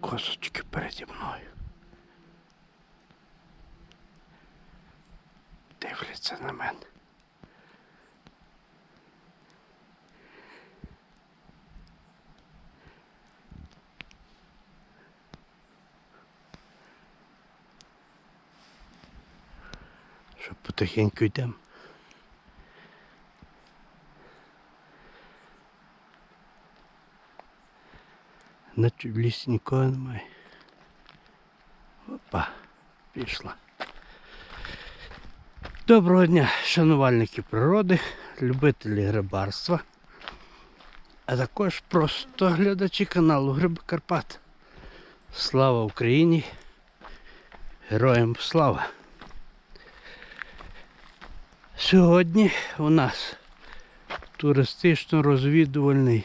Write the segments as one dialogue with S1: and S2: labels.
S1: косочки переді мною. Дивляться на мене. Що потихеньку йдемо. Наче в нікого немає. Опа, пішла. Доброго дня, шанувальники природи, любителі рибарства, а також просто глядачі каналу Гриби Карпат. Слава Україні! Героям слава! Сьогодні у нас туристично-розвідувальний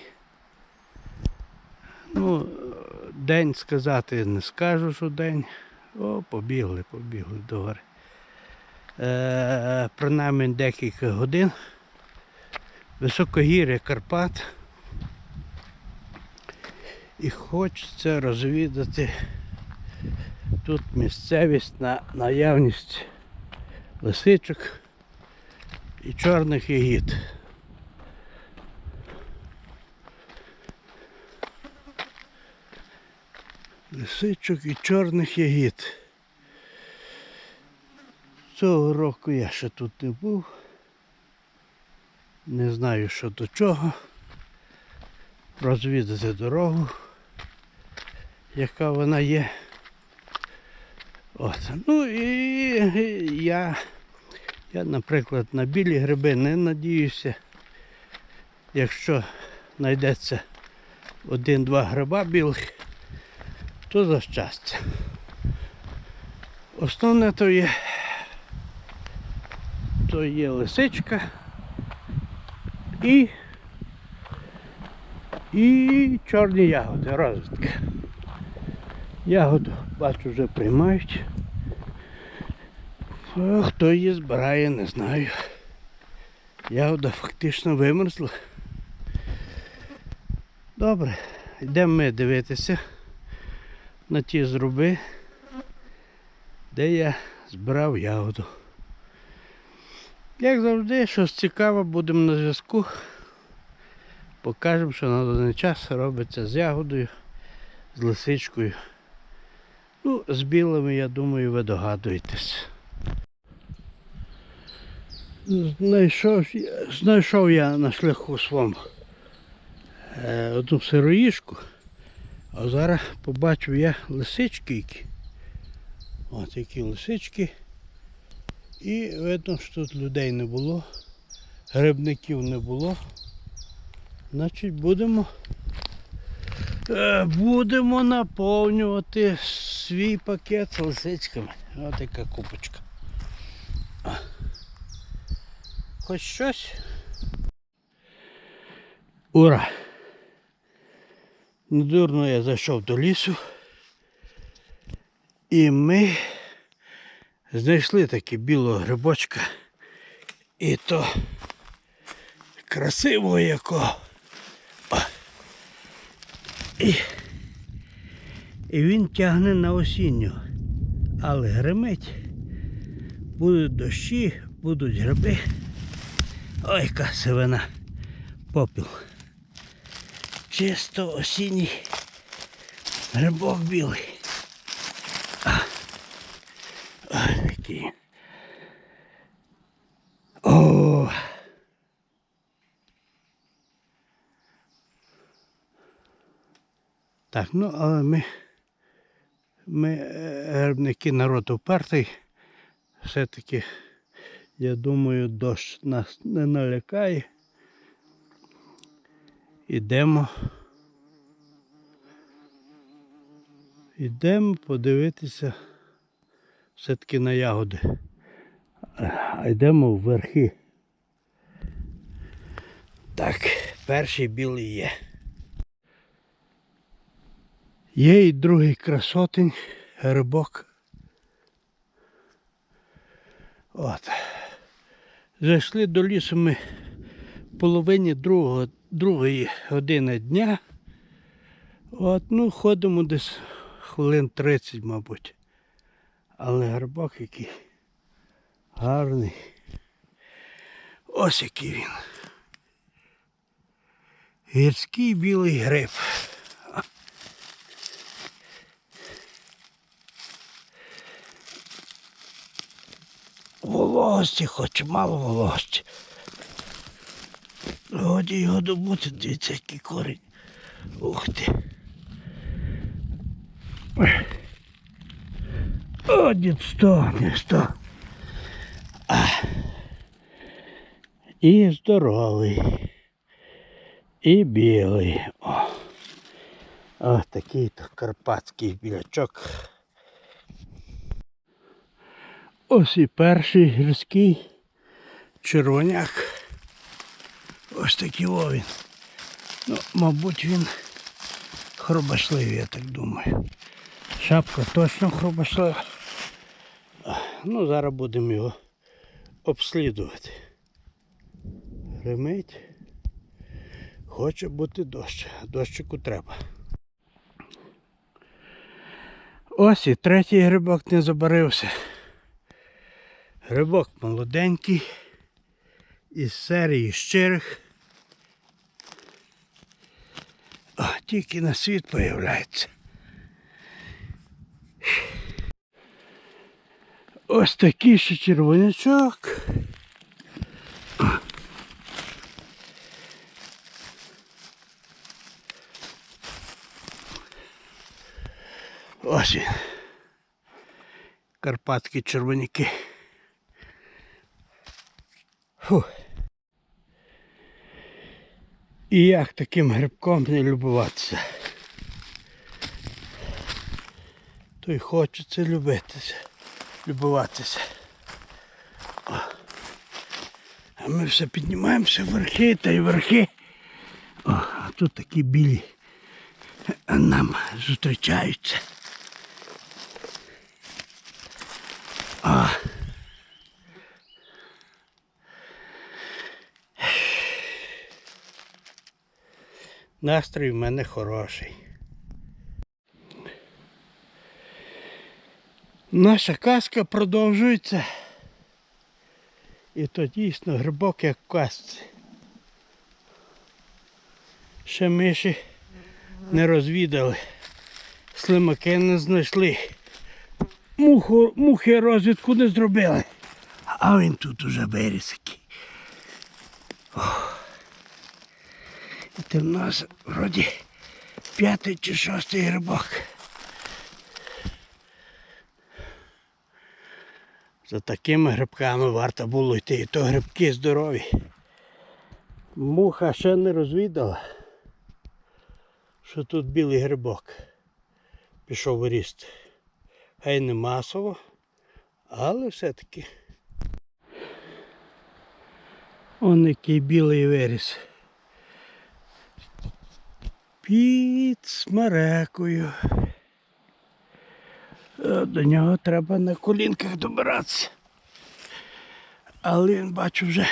S1: Ну, день сказати не скажу, що день. О, побігли, побігли до гори. Е, принаймні декілька годин. Високогір'я Карпат. І хочеться розвідати тут місцевість на наявність лисичок і чорних ягід. Лисичок і чорних ягід. Цього року я ще тут не був. Не знаю, що до чого. Розвідати дорогу, яка вона є. От. Ну і я, я, наприклад, на білі гриби не надіюся. Якщо знайдеться один-два гриба білих, то за щастя. Основне то є, то є лисичка і, і чорні ягоди, розвитка. Ягоду, бачу, вже приймають. Хто її збирає, не знаю. Ягода фактично вимерзла. Добре, йдемо ми дивитися на ті зруби, де я збирав ягоду. Як завжди, щось цікаве, будемо на зв'язку. Покажемо, що на даний час робиться з ягодою, з лисичкою. Ну, з білими, я думаю, ви догадуєтесь. Знайшов, знайшов я на шляху своєму е, одну сироїшку. А зараз побачив я лисички. які. Лисички. І видно, що тут людей не було, грибників не було. Значить будемо, е, будемо наповнювати свій пакет лисичками. Ось яка купочка. Хоч щось. Ура! Недурно я зайшов до лісу. І ми знайшли таки білого грибочка. І то красивого якого. І, і він тягне на осінню. Але гримить. Будуть дощі, будуть гриби. Ой, яка сивина. Попіл чисто осінній грибок білий. Ой, такий. О. Так, ну але ми, ми е, грибники народ упертий. Все-таки, я думаю, дощ нас не налякає. Ідемо. Ідемо подивитися все-таки на ягоди. А йдемо в верхи. Так, перший білий є. Є і другий красотень, грибок. От. Зайшли до лісу ми в половині другого, другої години дня. От, ну, ходимо десь хвилин 30, мабуть. Але грибок який гарний. Ось який він. Гірський білий гриб. Вологості, хоч мало вологості. Годі його добути, дивіться, який корінь. Ух ти. О, дід сто, не сто. А. І здоровий. І білий. О. Ось такий то карпатський білячок. Ось і перший гірський червоняк. Ось такий він. Ну, мабуть, він хробашливий, я так думаю. Шапка точно хробашлива. Ну, зараз будемо його обслідувати. Гримить. Хоче бути дощ. Дощику треба. Ось і третій грибок не забарився. Грибок молоденький із серії щирих. О, тільки на світ появляється. Ось такий ще червонячок. Ось він. Карпатські червоняки. Фу. І як таким грибком не любуватися? То й хочеться любитися, любуватися. О. А ми все піднімаємося верхи та й верхи. О, а тут такі білі нам зустрічаються. А. Настрій в мене хороший. Наша казка продовжується. І то дійсно грибок як в казці. Ще миші не розвідали. Слимаки не знайшли. Муху, мухи розвідку не зробили. А він тут уже який. Ох. Це в нас вроді п'ятий чи шостий грибок. За такими грибками варто було йти, і то грибки здорові. Муха ще не розвідала, що тут білий грибок пішов у ріст. Хай не масово, але все-таки. Он який білий виріс. Під смерекою. Е, До нього треба на колінках добиратися. Але він бачу вже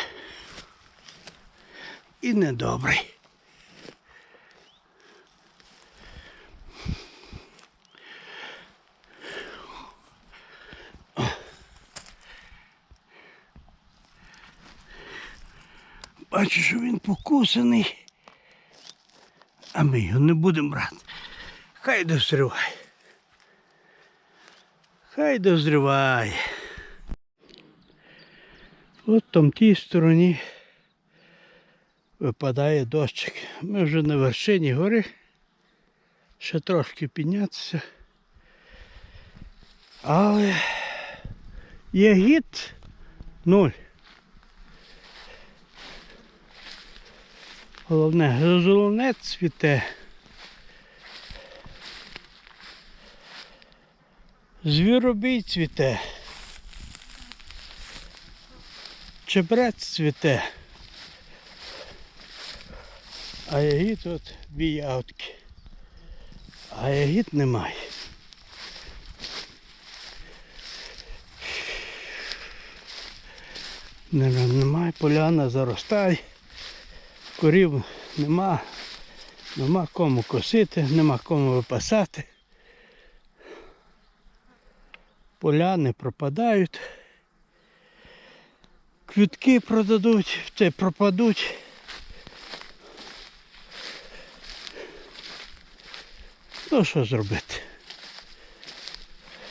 S1: і недобрий. Бачу, що він покусаний. А ми його не будемо брати. Хай дозріває. Хай дозріває. От там тій стороні випадає дощик. Ми вже на вершині гори. Ще трошки піднятися. Але ягід нуль. Головне, золонець цвіте. Звіробій цвіте. Чебрець цвіте. А ягід от дві ягодки. А ягід немає. Не- Немає, поляна заростає. Корів нема, нема кому косити, нема кому випасати. поля не пропадають. Квітки продадуть, це пропадуть. Ну що зробити?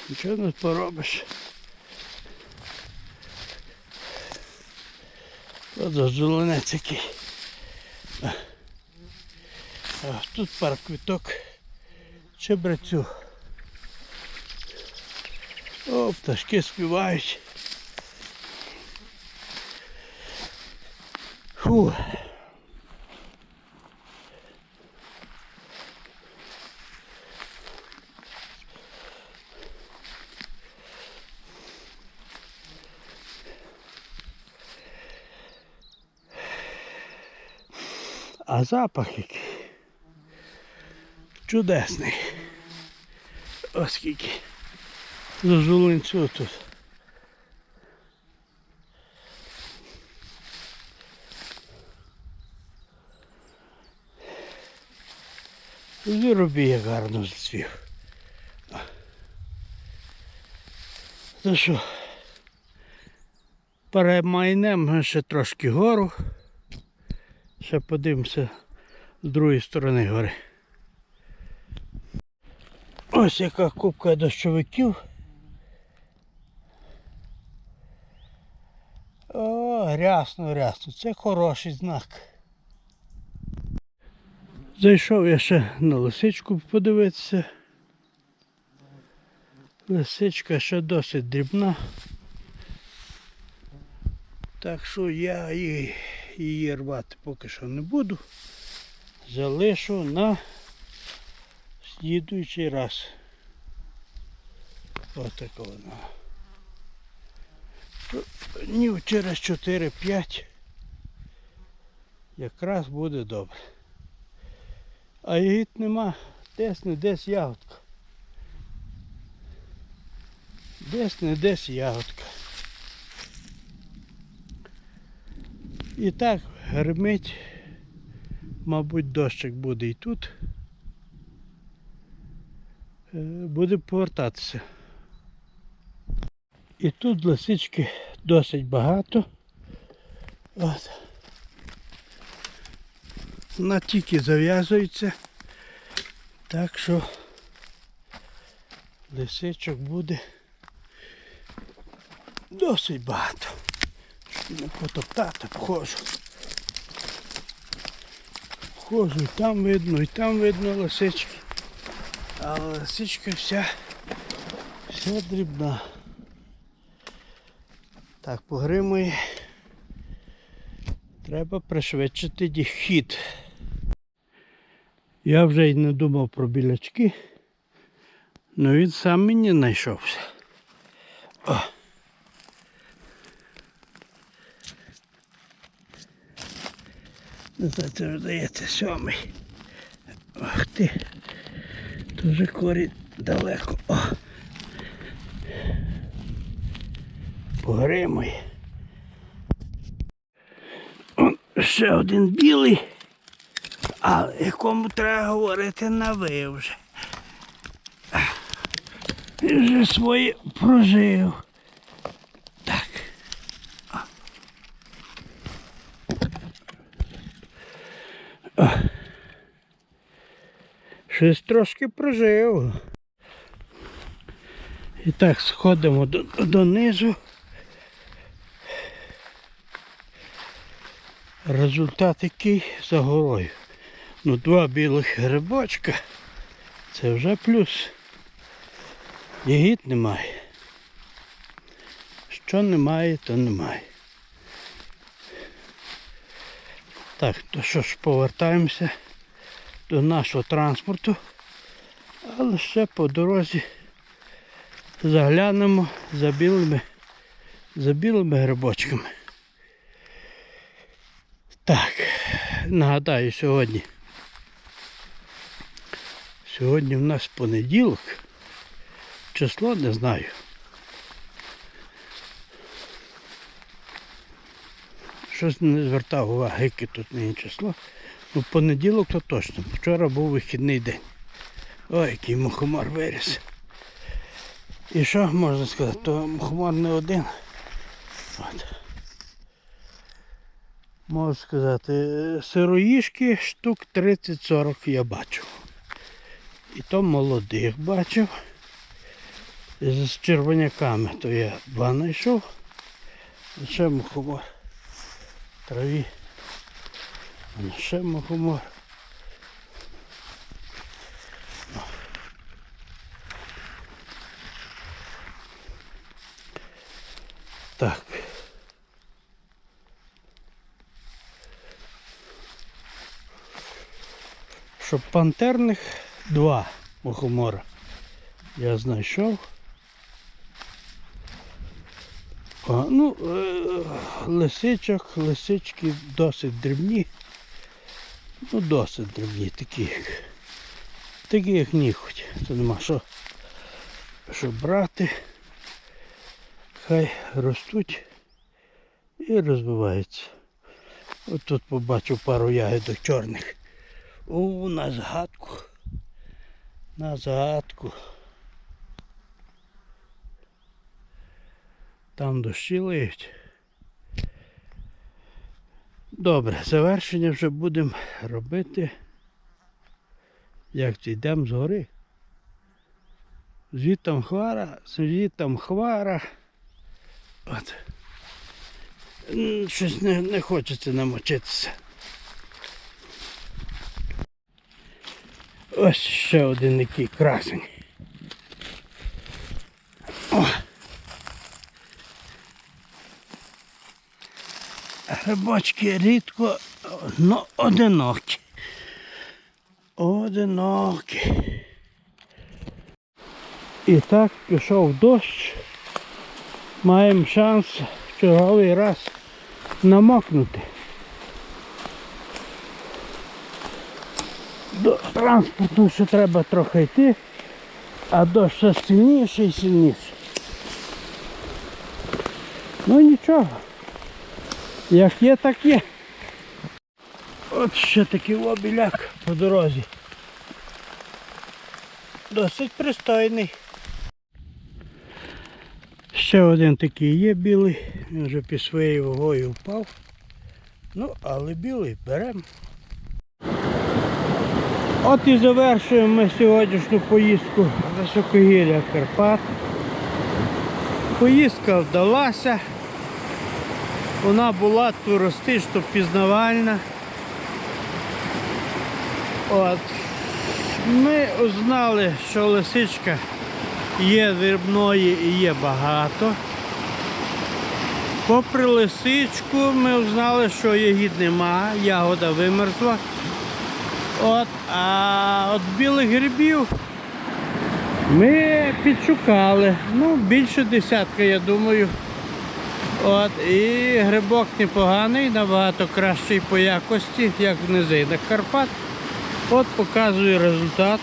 S1: Нічого не поробиш. От зазеленець який. Тут пара квіток чебрецю. О, пташки співають. Фу. А запах який чудесний. Оскільки зажулинцю тут. Виробі як гарно зацвів. Ну що, перемайнемо ще трошки гору. Ще подивимося з другої сторони гори. Ось яка купка дощовиків. О, рясно, рясно. Це хороший знак. Зайшов я ще на лисичку подивитися. Лисичка ще досить дрібна. Так що я її, її рвати поки що не буду. Залишу на слідуючий раз. Ось така вона. Днів через 4-5 якраз буде добре. А ягід нема, десь не десь ягодка. Десь не десь ягодка. І так гримить, мабуть, дощик буде і тут. Е, Буде повертатися. І тут лисички досить багато. От. Вона тільки зав'язується. Так що лисичок буде досить багато. Не потоптати, вхожу. Вхожу, і там видно, і там видно лисички. А лисичка вся, вся дрібна. Так, погримує. Треба пришвидшити хід. Я вже й не думав про білячки, але він сам мені знайшовся. О. Не знаю, це вже здається сьомий. Ах ти. Дуже корінь далеко. О. Погримує. Он ще один білий, а якому треба говорити на ви вже. Він вже своє прожив. Щось трошки прожив. І так сходимо до, донизу. Результат який за горою. Ну, два білих грибочка. Це вже плюс. Ягід немає. Що немає, то немає. Так, то що ж, повертаємося до нашого транспорту. Але ще по дорозі заглянемо за білими, за білими грибочками. Так, нагадаю сьогодні. Сьогодні в нас понеділок. Число не знаю. Щось не звертав уваги, яке тут не число. Ну, понеділок то точно. Вчора був вихідний день. Ой, який мухомор виріс. І що можна сказати? То мухомор не один. От. Можу сказати, сироїшки штук 30-40 я бачив. І то молодих бачив. З червоняками то я два знайшов. Ще мухомор. Траві. А ще мухомор. Так. Щоб пантерних два мухомора я знайшов. А, ну, е, лисичок, лисички досить дрібні. Ну, досить дрібні, такі, як- ніхоть. Це нема що, що брати. Хай ростуть і розвиваються. От тут побачив пару ягідок чорних. У, на згадку. На згадку. Там дощі лиють. Добре, завершення вже будемо робити. Як йдемо згори. Звідтам хвара, звідтам хвара. От. Щось не, не хочеться намочитися. Ось ще один який красень. Грибочки рідко, но одинокі. Одинокі. І так пішов дощ. Маємо шанс черговий раз намокнути. До транспорту ще треба трохи йти, а дощ все сильніше і сильніше. Ну нічого. Як є, так є. От ще такий обіляк по дорозі. Досить пристойний. Ще один такий є білий, він вже під своєю вагою впав. Ну, але білий беремо. От і завершуємо ми сьогоднішню поїздку високогір'я Карпат. Поїздка вдалася. Вона була туристично пізнавальна. От. Ми узнали, що лисичка є дрібної і є багато. Попри лисичку ми узнали, що ягід нема, ягода вимерзла. От, а от білих грибів ми підшукали. Ну, більше десятка, я думаю. От, і грибок непоганий, набагато кращий по якості, як в низинах Карпат. От показую результат.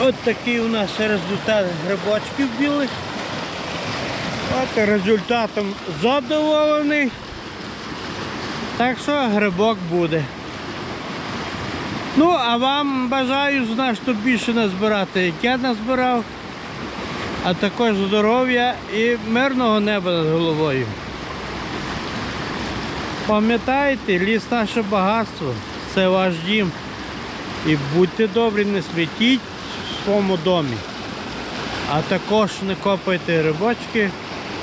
S1: От такий у нас результат грибочків білих. От результатом задоволений. Так що грибок буде. Ну, а вам бажаю значно більше назбирати, як я назбирав, а також здоров'я і мирного неба над головою. Пам'ятайте, ліс наше багатство, це ваш дім. І будьте добрі, не смітіть в своєму домі. А також не копайте рибочки,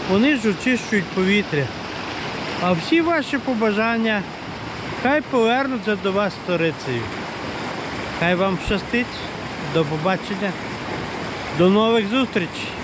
S1: вони ж очищують повітря. А всі ваші побажання хай повернуться до вас сторицею. Хай вам щастить. До побачення. До нових зустрічей.